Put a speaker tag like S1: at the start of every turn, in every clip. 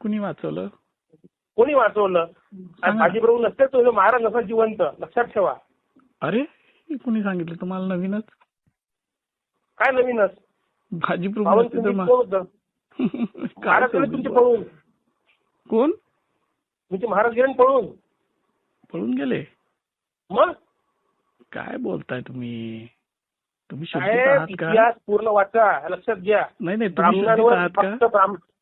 S1: कुणी वाचवलं?
S2: कोणी वाचवलं. बाजीप्रभू नसते तो महाराज नसा जिवंत. लक्षात ठेवा.
S1: अरे कुणी सांगितलं? तुम्हाला नवीनच?
S2: काय नवीनच?
S1: भाजी प्रभू
S2: भावन
S1: नसते तर
S2: तुम्ही
S1: मग-
S2: कोण होतं?
S1: काय
S2: महाराज गेले
S1: समजू
S2: तुमचे? पळून.
S1: कोण?
S2: तुमचे महाराज गेले पळून.
S1: पळून गेले?
S2: मग?
S1: काय बोलताय तुम्ही? तुम्ही
S2: इतिहास पूर्ण वाचा. लक्षात घ्या.
S1: नाही नाही
S2: फक्त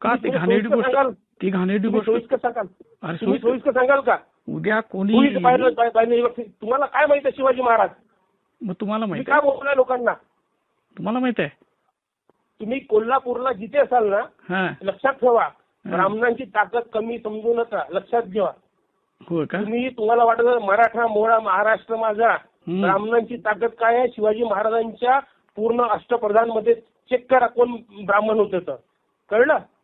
S2: का
S1: ते घाणेरडी गोष्ट
S2: सांगाल?
S1: ती घाणेरडी गोष्ट
S2: सोयीस्कर सांगाल.
S1: अरे
S2: तुम्ही
S1: सोयीस्कर-
S2: सोयीस्कर सांगाल का?
S1: उद्या कोणी
S2: इज बायोलॉजिकल तुम्हाला काय माहिती आहे शिवाजी महाराज?
S1: मग तुम्हाला
S2: तुम्ही
S1: माहीत
S2: काय
S1: आहे?
S2: बोललाय लोकांना?
S1: तुम्हाला माहीत आहे?
S2: तुम्ही कोल्हापूरला जिथे असाल ना
S1: हा.
S2: लक्षात ठेवा. ब्राह्मणांची ताकद कमी समजू नका. लक्षात घ्या
S1: हो का?
S2: तुम्ही तुम्हाला वाटत असेल, मराठा मोळा महाराष्ट्र माझा.
S1: हम्म.
S2: ब्राह्मणांची ताकद काय आहे? शिवाजी महाराजांच्या पूर्ण अष्टप्रधानमध्ये चेक करा कोण ब्राह्मण होते तर. कळलं.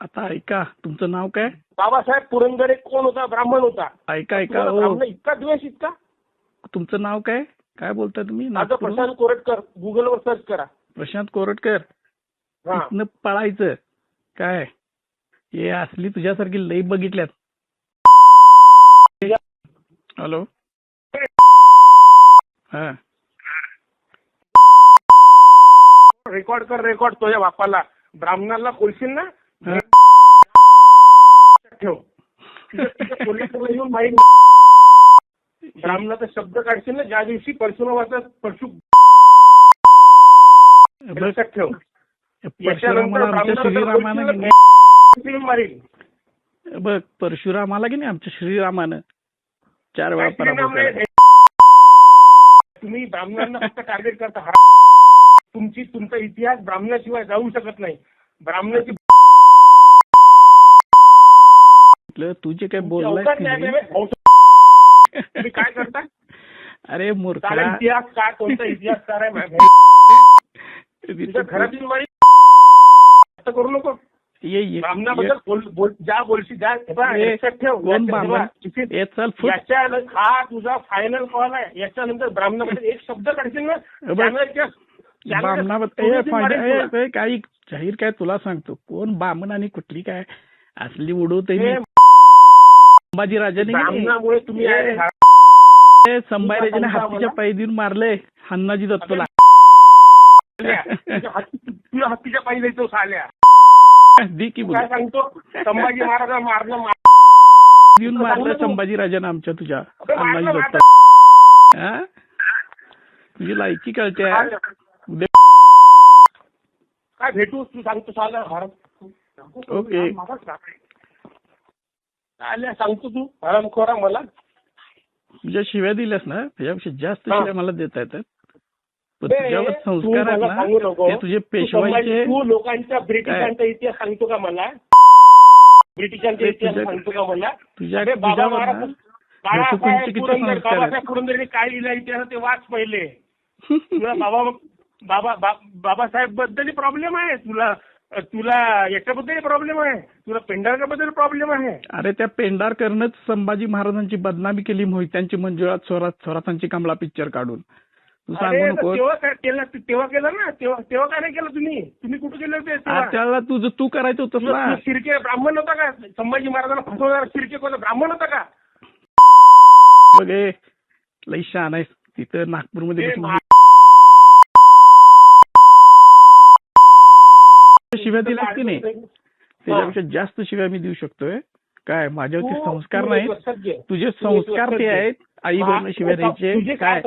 S1: आता ऐका तुमचं नाव काय?
S2: बाबासाहेब पुरंदरे कोण होता? ब्राह्मण होता.
S1: ऐका ऐका
S2: तुम्हाला
S1: हो.
S2: ब्राह्मण इतका द्वेष इतका?
S1: तुमचं नाव काय? काय बोलताय तुम्ही?
S2: माझं
S1: नागपूर?
S2: प्रशांत कोरटकर. गुगलवर सर्च करा.
S1: प्रशांत कोरटकर?
S2: हा.
S1: इथनं पळायचं. काय? हे असली तुझ्यासारखी लई बघितल्यात. हॅलो? हा.
S2: रेकॉर्ड कर रेकॉर्ड तुझ्या बापाला. ब्राह्मणाला बोलशील ना. ठेव. पोलिसाला येऊन माहीत ब्राह्मणाचा शब्द काढशील ना ज्या दिवशी परशुरामाचा परशु लक्षात ठेव. मारील?
S1: बघ परशुरामाला की नाही आमच्या श्रीरामानं? चार वेळा पराभव.
S2: तुम्ही ब्राह्मणांना फक्त टार्गेट करता. हा तुमची तुमचा इतिहास ब्राह्मणाशिवाय जाऊ शकत नाही. ब्राह्मणाची
S1: म्हटलं, तू जे काय
S2: अवकाश
S1: बोललाय
S2: नाही आहे, अवकाश- तुम्ही काय करता?
S1: अरे
S2: सारा
S1: मूर्खा.
S2: इतिहास काय कोणता इतिहासकार आहे माझ्या? तुझ्या घरातील मारी असं करू नको.
S1: ये ये.
S2: ब्राह्मणाबद्दल बोल बोल ज्या बोलशी ज्या हे बघ,
S1: ये.
S2: लक्षात ठेव.
S1: कोण
S2: याच्या- हे
S1: ब्राह्मण?
S2: बघ, इथे-
S1: ये चल फुट.
S2: याच्या हा तुझा फायनल कॉल आहे. याच्यानंतर ब्राह्मणाबद्दल एक शब्द काढशील ना?
S1: हे बघ.
S2: चॅनलच्या- चॅनलच्या-
S1: बामणाबद्दल ए,
S2: सोडून
S1: फांड्या-
S2: मारील
S1: ए,
S2: तुला.
S1: ए, काही जाहीर काय तुला सांगतो? कोण बामण आणि कुठली काय? असली उडवते
S2: हे
S1: संभाजीराजाने?
S2: ब्राह्मणामुळे तुम्ही
S1: ए,
S2: आहे. हा-
S1: संभाजीराजाने हत्तीच्या पायी देऊन मारले हन्नाजी दत्तला.
S2: तुझ्या हत्ती- तुझ्या हत्तीच्या पायी जायचो साल्या.
S1: दे की
S2: काय सांगतो? संभाजी महाराजांना मारलं मा-
S1: देऊन मारलं संभाजीराजानं आमच्या तुझ्या संभाजी
S2: मारलं.
S1: दत्त हा? तुझी लायकी कळते. उद्या
S2: काय भेटू तू सांगतो साला भारत.
S1: ओके.
S2: आल्या सांगतो तू. हरामखोरा मला.
S1: तुझ्या शिव्या दिल्यास ना त्याच्यापेक्षा जास्त. शिव्या मला देता येतात. तुझ्यावर संस्कार आहेत ना तुझे पेशवाईचे
S2: तू लोकांच्या ब्रिटिशांचा इतिहास सांगतो का मला? ब्रिटिशांचा इतिहास सांगतो का मला?
S1: तुझ्या.
S2: बाबासाहेब पुरंदरेने काय लिहिलं इतिहास ते वाच पहिले. तुला बाबा बाबा बाबासाहेबबद्दल प्रॉब्लेम आहे. तुला तुला याच्याबद्दल प्रॉब्लेम आहे. तुला पेंढारकाबद्दल प्रॉब्लेम आहे.
S1: अरे त्या पेंढारकरनंच संभाजी महाराजांची बदनामी केली मोहित्यांची मंजुळात स्वरात स्वरातांची कमला पिक्चर काढून.
S2: तेव्हा काय केलं? तेव्हा केलं ना? तेव्हा तेव्हा काय नाही केलं तुम्ही? तुम्ही कुठे गेले होते?
S1: त्याला तुझं तू करायचं होतं
S2: शिर्के ब्राह्मण होता का? संभाजी महाराजांना फसवणारा शिर्के कोण? ब्राह्मण होता का?
S1: बघ लई शहाण आहेस. तिथं नागपूरमध्ये शिव्या दिल्यास की नाही? त्याच्यापेक्षा जास्त शिव्या मी देऊ शकतोय. काय माझ्यावरती
S2: तू-
S1: संस्कार नाही. तुझे संस्कार ते. आहेत. आई
S2: हा,
S1: बहिणी शिव्या द्यायचे. काय?